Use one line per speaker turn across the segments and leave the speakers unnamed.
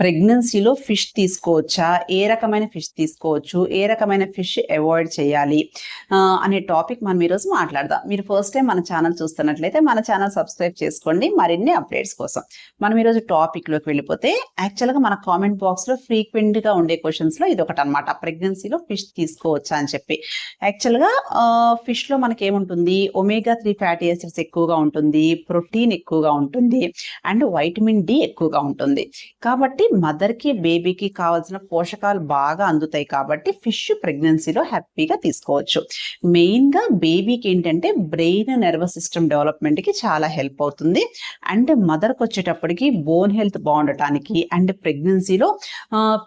ప్రెగ్నెన్సీలో ఫిష్ తీసుకోవచ్చా? ఏ రకమైన ఫిష్ తీసుకోవచ్చు? ఏ రకమైన ఫిష్ అవాయిడ్ చేయాలి? అనే టాపిక్ మనం ఈరోజు మాట్లాడదాం. మీరు ఫస్ట్ టైం మన ఛానల్ చూస్తున్నట్లయితే మన ఛానల్ సబ్స్క్రైబ్ చేసుకోండి. మరిన్ని అప్డేట్స్ కోసం మనం ఈరోజు టాపిక్లోకి వెళ్ళిపోతే యాక్చువల్గా మన కామెంట్ బాక్స్లో ఫ్రీక్వెంట్గా ఉండే క్వశ్చన్స్లో ఇది ఒకటి అనమాట ప్రెగ్నెన్సీలో ఫిష్ తీసుకోవచ్చా అని చెప్పి. యాక్చువల్గా ఫిష్లో మనకి ఏముంటుంది ఒమేగా త్రీ ఫ్యాటీ యాసిడ్స్ ఎక్కువగా ఉంటుంది. ప్రోటీన్ ఎక్కువగా ఉంటుంది. అండ్ వైటమిన్ డి ఎక్కువగా ఉంటుంది. కాబట్టి మదర్కి బేబీకి కావాల్సిన పోషకాలు బాగా అందుతాయి కాబట్టి ఫిష్ ప్రెగ్నెన్సీలో హ్యాపీగా తీసుకోవచ్చు. మెయిన్గా బేబీకి ఏంటంటే బ్రెయిన్ నర్వస్ సిస్టమ్ డెవలప్మెంట్కి చాలా హెల్ప్ అవుతుంది. అండ్ మదర్కి వచ్చేటప్పటికి బోన్ హెల్త్ బాగుండటానికి అండ్ ప్రెగ్నెన్సీలో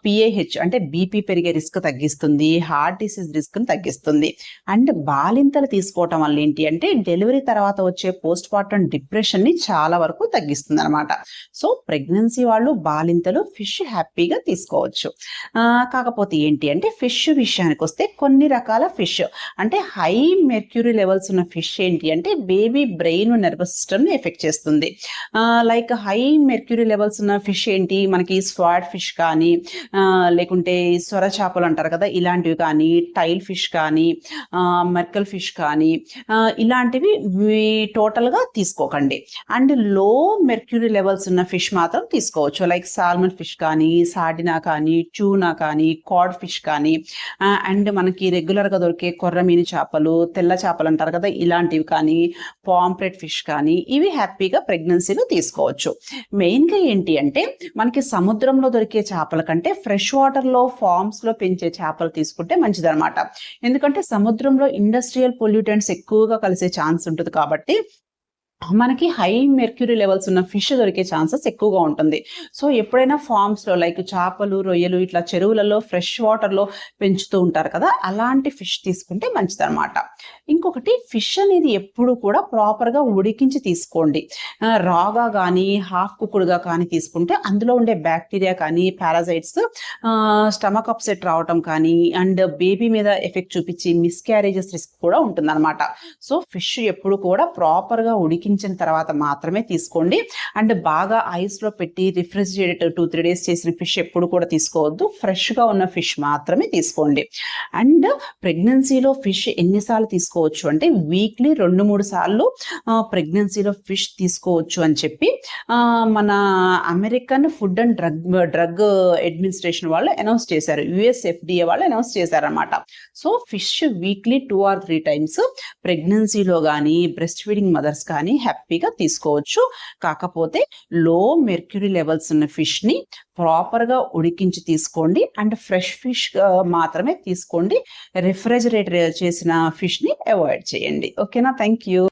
పిఏహెచ్ అంటే బీపీ పెరిగే రిస్క్ తగ్గిస్తుంది హార్ట్ డిసీజ్ రిస్క్ని తగ్గిస్తుంది. అండ్ బాలింతలు తీసుకోవటం వల్ల ఏంటి అంటే డెలివరీ తర్వాత వచ్చే పోస్ట్ పార్టం డిప్రెషన్ని చాలా వరకు తగ్గిస్తుంది అనమాట సో ప్రెగ్నెన్సీ వాళ్ళు బాలింతలు ఫిష్ హ్యాపీగా తీసుకోవచ్చు. కాకపోతే ఏంటి అంటే ఫిష్ విషయానికి వస్తే కొన్ని రకాల ఫిష్ అంటే హై మెర్క్యూరీ లెవెల్స్ ఉన్న ఫిష్ ఏంటి అంటే బేబీ బ్రెయిన్ నర్వస్ సిస్టమ్ని ఎఫెక్ట్ చేస్తుంది. లైక్ హై మెర్క్యూరీ లెవెల్స్ ఉన్న ఫిష్ ఏంటి? మనకి స్వాడ్ ఫిష్ కానీ లేకుంటే సొర చేపలు అంటారు కదా ఇలాంటివి కానీ టైల్ ఫిష్ కానీ మెర్కల్ ఫిష్ కానీ ఇలాంటివి మీ- టోటల్గా తీసుకోకండి. అండ్లో మెర్క్యూరీ లెవెల్స్ ఉన్న ఫిష్ మాత్రం తీసుకోవచ్చు. లైక్ సాల్మన్ ఫిష్ కానీ సాడినా కానీ ట్యూనా కానీ కాడ్ ఫిష్ కానీ అండ్ మనకి రెగ్యులర్గా దొరికే కొర్రమీని చేపలు తెల్ల చేపలు అంటారు కదా ఇలాంటివి కానీ పాంప్లెట్ ఫిష్ కానీ ఇవి హ్యాపీగా ప్రెగ్నెన్సీ ప్రెగ్నెన్సీలో తీసుకోవచ్చు. మెయిన్గా ఏంటి అంటే మనకి సముద్రంలో దొరికే చేపల కంటే ఫ్రెష్ వాటర్లో ఫార్మ్స్లో పెంచే చేపలు తీసుకుంటే మంచిదన్నమాట. ఎందుకంటే సముద్రంలో ఇండస్ట్రియల్ పొల్యూటెంట్స్ ఎక్కువగా కలిసే ఛాన్స్ ఉంటుంది కాబట్టి మనకి హై మెర్క్యూరీ లెవెల్స్ ఉన్న ఫిష్ దొరికే ఛాన్సెస్ ఎక్కువగా ఉంటుంది. సో ఎప్పుడైనా ఫార్మ్స్లో లైక్ చేపలు రొయ్యలు ఇట్లా చెరువులలో ఫ్రెష్ వాటర్లో పెంచుతూ ఉంటారు కదా అలాంటి ఫిష్ తీసుకుంటే మంచిదన్నమాట. ఇంకొకటి ఫిష్ అనేది ఎప్పుడు కూడా ప్రాపర్గా ఉడికించి తీసుకోండి. రాగా కానీ హాఫ్ కుక్కుడుగా కానీ తీసుకుంటే అందులో ఉండే బ్యాక్టీరియా కానీ పారాసైట్స్ స్టమక్ అప్సెట్ రావటం కానీ అండ్ బేబీ మీద ఎఫెక్ట్ చూపించి మిస్క్యారేజెస్ రిస్క్ కూడా ఉంటుందన్నమాట. సో ఫిష్ ఎప్పుడు కూడా ప్రాపర్గా ఉడికించిన తర్వాత మాత్రమే తీసుకోండి. అండ్ బాగా ఐస్లో పెట్టి రిఫ్రిజిరేటర్ టూ త్రీ డేస్ చేసిన ఫిష్ ఎప్పుడు కూడా తీసుకోవద్దు. ఫ్రెష్గా ఉన్న ఫిష్ మాత్రమే తీసుకోండి. అండ్ ప్రెగ్నెన్సీలో ఫిష్ ఎన్నిసార్లు తీసుకోవచ్చు అంటే వీక్లీ రెండు మూడు సార్లు ప్రెగ్నెన్సీలో ఫిష్ తీసుకోవచ్చు అని చెప్పి మన American food and drug drug administration వాళ్ళు అనౌన్స్ చేశారు. యుఎస్ ఎఫ్డిఏ వాళ్ళు అనౌన్స్ చేశారనమాట so fish weekly two or three times ప్రెగ్నెన్సీలో కానీ బ్రెస్ట్ ఫీడింగ్ మదర్స్ కానీ హ్యాపీగా తీసుకోవచ్చు. కాకపోతే లో మెర్క్యూరీ లెవెల్స్ ఉన్న ఫిష్ని ప్రాపర్గా ఉడికించి తీసుకోండి. అండ్ ఫ్రెష్ ఫిష్ మాత్రమే తీసుకోండి. రిఫ్రిజిరేటర్ చేసిన ఫిష్ని అవాయిడ్ చేయండి. ఓకేనా? Thank you